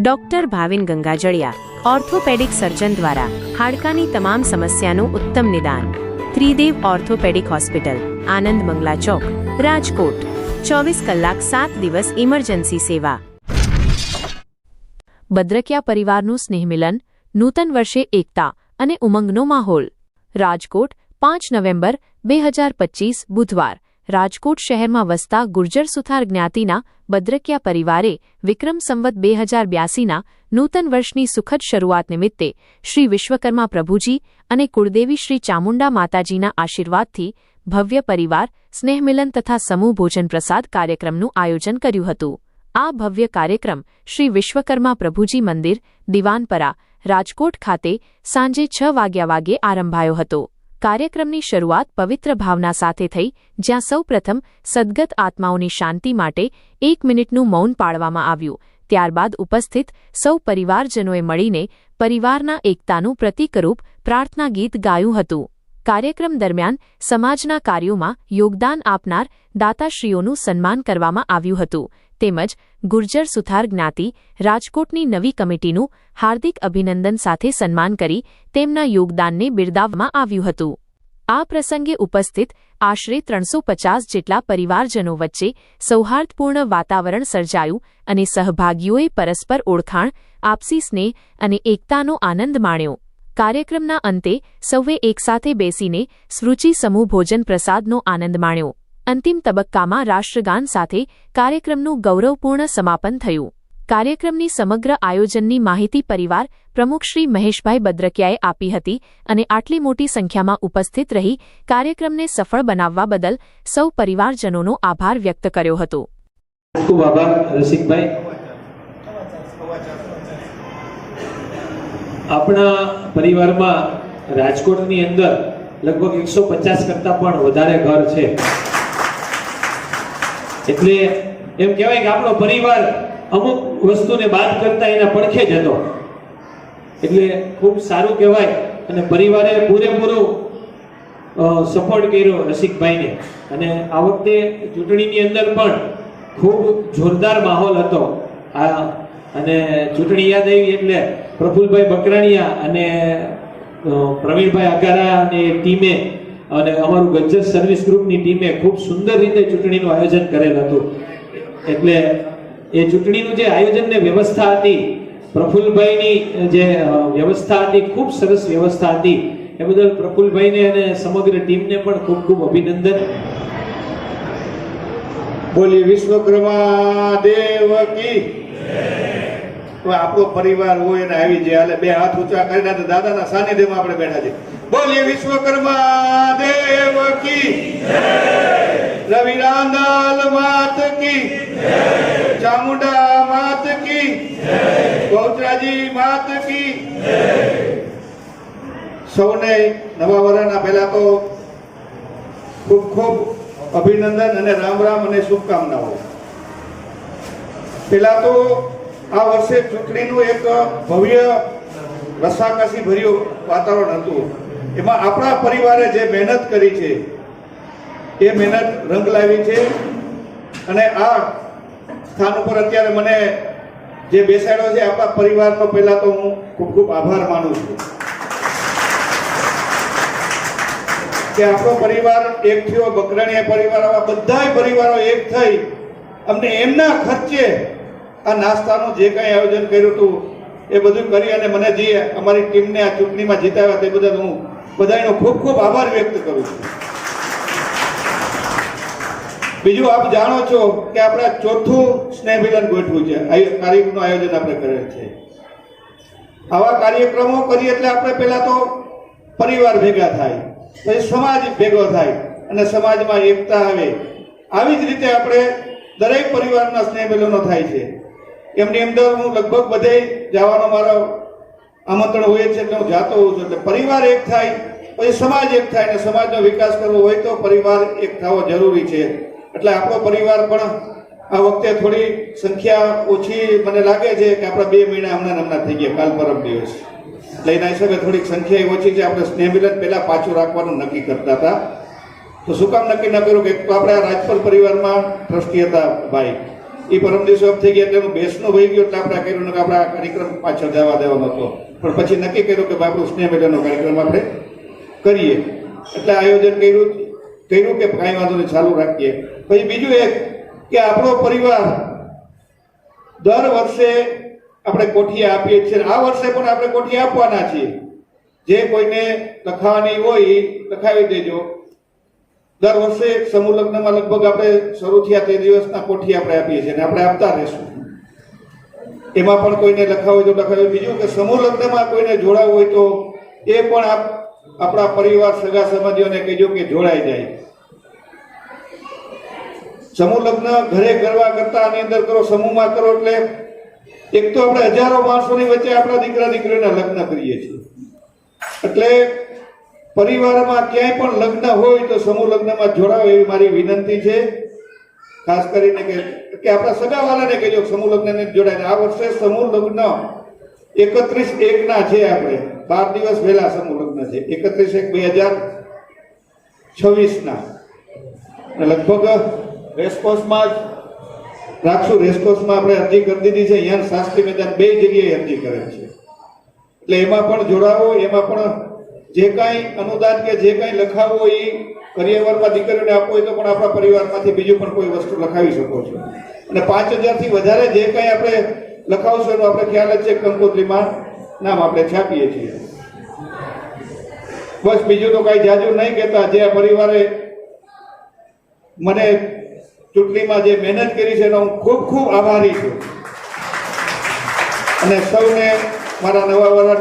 Doctor Bhavin Gangajaliya, orthopaedic surgeon દ્વારા હાડકાની તમામ સમસ્યાનું ઉત્તમ નિદાન. ત્રિદેવ ઓર્થોપેડિક હોસ્પિટલ, આનંદ મંગલા ચોક, રાજકોટ. ચોવીસ કલાક સાત દિવસ ઇમરજન્સી સેવા. ભદ્રકિયા પરિવારનું સ્નેહમિલન, નૂતન વર્ષે એકતા અને ઉમંગનો માહોલ. રાજકોટ, પાંચ નવેમ્બર, બે હજાર પચીસ બુધવાર. રાજકોટ શહેરમાં વસતા ગુર્જર સુથાર જ્ઞાતિના બદ્રકિયા પરિવારે વિક્રમ સંવત બે હજાર બ્યાસીના નૂતન વર્ષની સુખદ શરૂઆત નિમિત્તે શ્રી વિશ્વકર્મા પ્રભુજી અને કુળદેવી શ્રી ચામુંડા માતાજીના આશીર્વાદથી ભવ્ય પરિવાર, સ્નેહમિલન તથા સમૂહ ભોજન પ્રસાદ કાર્યક્રમનું આયોજન કર્યું હતું. આ ભવ્ય કાર્યક્રમ શ્રી વિશ્વકર્મા પ્રભુજી મંદિર, દિવાનપરા, રાજકોટ ખાતે સાંજે છ વાગ્યા વાગે આરંભાયો હતો. કાર્યક્રમની શરૂઆત પવિત્ર ભાવના સાથે થઈ, જ્યાં સૌપ્રથમ સદગત આત્માઓની શાંતિ માટે એક મિનિટનું મૌન પાળવામાં આવ્યું. ત્યારબાદ ઉપસ્થિત સૌ પરિવારજનોએ મળીને પરિવારના એકતાનું પ્રતિકરૂપ પ્રાર્થના ગીત ગાયું હતું. કાર્યક્રમ દરમિયાન સમાજના કાર્યોમાં યોગદાન આપનાર દાતાશ્રીઓનું સન્માન કરવામાં આવ્યું હતું. તેમજ ગુર્જર સુથાર જ્ઞાતિ રાજકોટની નવી કમિટીનું હાર્દિક અભિનંદન સાથે સન્માન કરી તેમના યોગદાનને બિરદાવવામાં આવ્યું હતું. આ પ્રસંગે ઉપસ્થિત આશરે ત્રણસો પચાસ જેટલા પરિવારજનો વચ્ચે સૌહાર્દપૂર્ણ વાતાવરણ સર્જાયું અને સહભાગીઓએ પરસ્પર ઓળખાણ, આપસી સ્નેહ અને એકતાનો આનંદ માણ્યો. કાર્યક્રમના અંતે સૌએ એકસાથે બેસીને સ્મૃચિ સમૂહ ભોજન પ્રસાદનો આનંદ માણ્યો. અંતિમ તબક્કામાં રાષ્ટ્રગાન સાથે કાર્યક્રમનું ગૌરવપૂર્ણ સમાપન થયું. કાર્યક્રમની સમગ્ર આયોજનની માહિતી પરિવાર પ્રમુખ શ્રી મહેશભાઈ બદ્રકિયાએ આપી હતી અને આટલી મોટી સંખ્યામાં ઉપસ્થિત રહી કાર્યક્રમને સફળ બનાવવા બદલ સૌ પરિવારજનોનો આભાર વ્યક્ત કર્યો હતો. ખૂબ રસિકભાઈ. આપણા પરિવારમાં રાજકોટની અંદર લગભગ એકસો પચાસ કરતા પણ વધારે ઘર છે. એટલે એમ કહેવાય કે આપણો પરિવાર અમુક વસ્તુને બાદ કરતા એના પડખે જ હતો. એટલે ખૂબ સારું કહેવાય અને પરિવારે પૂરેપૂરું સપોર્ટ કર્યો રસિકભાઈને. અને આ વખતે ચૂંટણીની અંદર પણ ખૂબ જોરદાર માહોલ હતો. આ, અને ચૂંટણી યાદ આવી એટલે પ્રફુલભાઈ બકરાણીયા અને પ્રવીણભાઈ અગારા અને ટીમે, અને અમારું ગજ્જર સર્વિસ ગ્રુપની ટીમે ખૂબ સુંદર રીતે ચૂંટણીનું આયોજન કરેલ હતું. એટલે એ ચૂંટણીનું જે આયોજન ને વ્યવસ્થા હતી, પ્રફુલભાઈની જે વ્યવસ્થા હતી, ખૂબ સરસ વ્યવસ્થા હતી, એ બદલ પ્રફુલભાઈને અને સમગ્ર ટીમને પણ ખૂબ ખૂબ અભિનંદન. બોલી વિશ્વકર્મા દેવ તો આપણો પરિવાર હોય ને આવી જાય. એટલે બે હાથ ઊંચા કરીને તો દાદાના સાનિધ્યમાં આપણે બેઠા છે બોલીએ વિશ્વકર્મા દેવ કી રવિ રાંદલ માત કી ચામુંડા માત કી બહુચરાજી માત કી સૌને નવા વર્ષના પહેલા તો ખૂબ ખૂબ અભિનંદન અને રામ રામ અને શુભકામનાઓ. પેલા તો આ વર્ષે ચૂંટણીનું એક ભવ્ય રસાકસી ભર્યું વાતાવરણ હતું. એમાં આપણા પરિવારે જે મહેનત કરી છે, એ મહેનત રંગ લાવી છે અને આ સ્થાન ઉપર અત્યારે મને જે બેસાડ્યો છે, આપણા પરિવારનો પહેલા તો હું ખૂબ ખૂબ આભાર માનું છું. કે આપણો પરિવાર એક થયો, બકરાણીયા પરિવાર, આવા બધાય પરિવારો એક થઈ. અમને એમના ખર્ચે આ નાસ્તાનું જે કંઈ આયોજન કર્યું હતું, એ બધું કરી અને મને જે અમારી ટીમને આ ચૂંટણીમાં જીતાવ્યા તે બદલ હું બધાનો ખૂબ ખૂબ આભાર વ્યક્ત કરું છું. બીજું આપ જાણો છો કે આપણે ચોથું સ્નેહમિલન ગોઠવું છે. કાર્યક્રમનું આયોજન આપણે કરેલ છે. આવા કાર્યક્રમો કરીએ એટલે આપણે પહેલા તો પરિવાર ભેગા થાય, પછી સમાજ ભેગો થાય અને સમાજમાં એકતા આવે. આવી જ રીતે આપણે દરેક પરિવારના સ્નેહ મિલનો થાય છે. એમની અંદર હું લગભગ બધે જવાનો મારો આમંત્રણ હોય છે એટલે હું જાતો હોઉં છું. એટલે પરિવાર એક થાય, પછી સમાજ એક થાય, અને સમાજનો વિકાસ કરવો હોય તો પરિવાર એક થવો જરૂરી છે. એટલે આપણો પરિવાર પણ આ વખતે થોડી સંખ્યા ઓછી મને લાગે છે કે આપણા બે મહિના હમણાં હમણાં થઈ ગયા, કાલ પરમ દિવસ. એટલે એના હિસાબે થોડીક સંખ્યા ઓછી છે. આપણે સ્નેહ મિલન પહેલાં પાછું રાખવાનું નક્કી કરતા હતા. તો શું કામ નક્કી ન કર્યું કે આપણે રાજપર પરિવારમાં ટ્રસ્ટી હતા ભાઈ. એ પરમ દિવસે ઓફ થઈ ગયા એટલે એનું બેસનો વહી ગયો એટલે આપણે કર્યું કે આપણે આ કાર્યક્રમ પાછળ જવા દેવાનો હતો. પણ પછી નક્કી કર્યું કે આપણું સ્નેહ મેળાનો કાર્યક્રમ આપણે કરીએ. એટલે આયોજન કર્યું કર્યું કે કાંઈ વાંધો નહીં, ચાલુ રાખીએ. પછી બીજું એક કે આપણો પરિવાર દર વર્ષે આપણે કોઠીએ આપીએ છીએ. આ વર્ષે પણ આપણે કોઠીએ આપવાના છીએ. જે કોઈને લખાવાની હોય લખાવી દેજો. દર વર્ષે સમૂહ લગ્નમાં લગભગ આપણે શરૂ થયા તે દિવસના કોઠી આપણે આપીએ છીએ અને આપણે આપતા રહેશું. એમાં પણ કોઈને લખાવે તો લખાવ્યું બીજું કે સમૂહ લગ્નમાં કોઈને જોડાવું હોય તો એ પણ આપ, આપણા પરિવાર, સગા સંબંધીઓને કહેજો કે જોડાઈ જાય. સમૂહ લગ્ન ઘરે કરવા કરતા આની અંદર કરો, સમૂહમાં કરો એટલે એક તો આપણે હજારો માણસોની વચ્ચે આપણા દીકરા, દીકરીઓના લગ્ન કરીએ છીએ. એટલે પરિવારમાં ક્યાંય પણ લગ્ન હોય તો સમૂહ લગ્નમાં જોડાવ એવી મારી વિનંતી છે. ખાસ કરીને કે કે આપણા સગાવાલાને કહેજો સમૂહ લગ્નને જોડાય. આ વર્ષે સમૂહ લગ્ન એકત્રીસ એક ના છે આપણે. બાર દિવસ પહેલા સમૂહ લગ્ન છે. એકત્રીસ એક બે હજાર છવ્વીસ ના લગભગ રેસકોર્સમાં જ રાખશું. રેસકોર્સમાં આપણે અરજી કરી દીધી છે. અહીંયા શાસ્ત્રી મેદાન બે જગ્યાએ અરજી કરે છે. એટલે એમાં પણ જોડાવો, એમાં પણ જે કાંઈ અનુદાન કે જે કાંઈ લખાવવું હોય એ કરિયરમાં દીકરીઓને આપવું હોય તો પણ આપણા પરિવારમાંથી બીજું પણ કોઈ વસ્તુ લખાવી શકો છો. અને પાંચ હજારથી વધારે જે કાંઈ આપણે લખાવશું એનો આપણે ખ્યાલ જ છે કંકોત્રીમાં. નામ આપણે છાપીએ છીએ. બસ બીજું તો કાંઈ જાજુ નહીં કહેતા. જે પરિવારે મને ચૂંટણીમાં જે મહેનત કરી છે એનો હું ખૂબ ખૂબ આભારી છું. અને સૌને મારા નવા વર્ષની